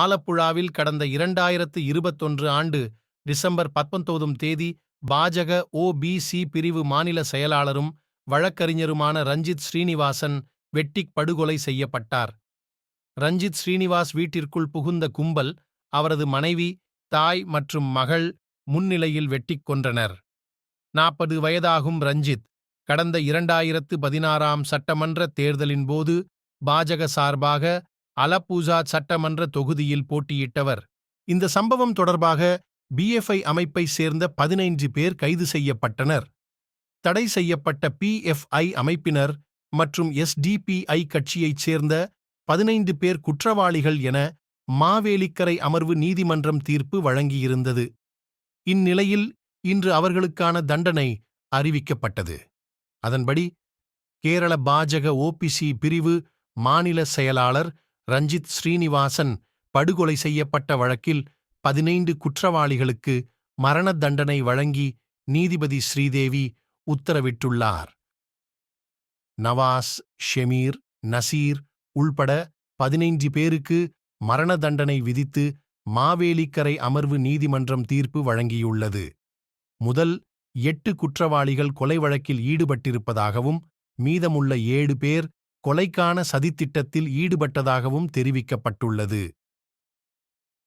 ஆலப்புழாவில் கடந்த இரண்டாயிரத்து இருபத்தொன்று ஆண்டு டிசம்பர் பத்தொன்பதும் தேதி பாஜக ஓபிசி பிரிவு மாநில செயலாளரும் வழக்கறிஞருமான ரஞ்சித் ஸ்ரீனிவாசன் வெட்டிக் படுகொலை செய்யப்பட்டார். ரஞ்சித் ஸ்ரீனிவாஸ் வீட்டிற்குள் புகுந்த கும்பல் அவரது மனைவி தாய் மற்றும் மகள் முன்னிலையில் வெட்டிக் கொன்றனர். நாற்பது வயதாகும் ரஞ்சித் கடந்த இரண்டாயிரத்து பதினாறாம் சட்டமன்ற தேர்தலின் போது பாஜக சார்பாக அலப்பூசா சட்டமன்ற தொகுதியில் போட்டியிட்டவர். இந்த சம்பவம் தொடர்பாக பிஎஃப்ஐ அமைப்பை சேர்ந்த பதினைந்து பேர் கைது செய்யப்பட்டனர். தடை செய்யப்பட்ட பிஎஃப்ஐ அமைப்பினர் மற்றும் எஸ்டிபிஐ கட்சியைச் சேர்ந்த பதினைந்து பேர் குற்றவாளிகள் என மாவேலிக்கரை அமர்வு நீதிமன்றம் தீர்ப்பு வழங்கியிருந்தது. இந்நிலையில் இன்று அவர்களுக்கான தண்டனை அறிவிக்கப்பட்டது. அதன்படி கேரள பாஜக ஓபிசி பிரிவு மாநில செயலாளர் ரஞ்சித் ஸ்ரீனிவாசன் படுகொலை செய்யப்பட்ட வழக்கில் பதினைந்து குற்றவாளிகளுக்கு மரண தண்டனை வழங்கி நீதிபதி ஸ்ரீதேவி உத்தரவிட்டுள்ளார். நவாஸ் ஷெமீர் நசீர் உள்பட பதினைந்து பேருக்கு மரண தண்டனை விதித்து மாவேலிக்கரை அமர்வு நீதிமன்றம் தீர்ப்பு வழங்கியுள்ளது. முதல் எட்டு குற்றவாளிகள் கொலை வழக்கில் ஈடுபட்டிருப்பதாகவும் மீதமுள்ள ஏழு பேர் கொலைக்கான சதித்திட்டத்தில் ஈடுபட்டதாகவும் தெரிவிக்கப்பட்டுள்ளது.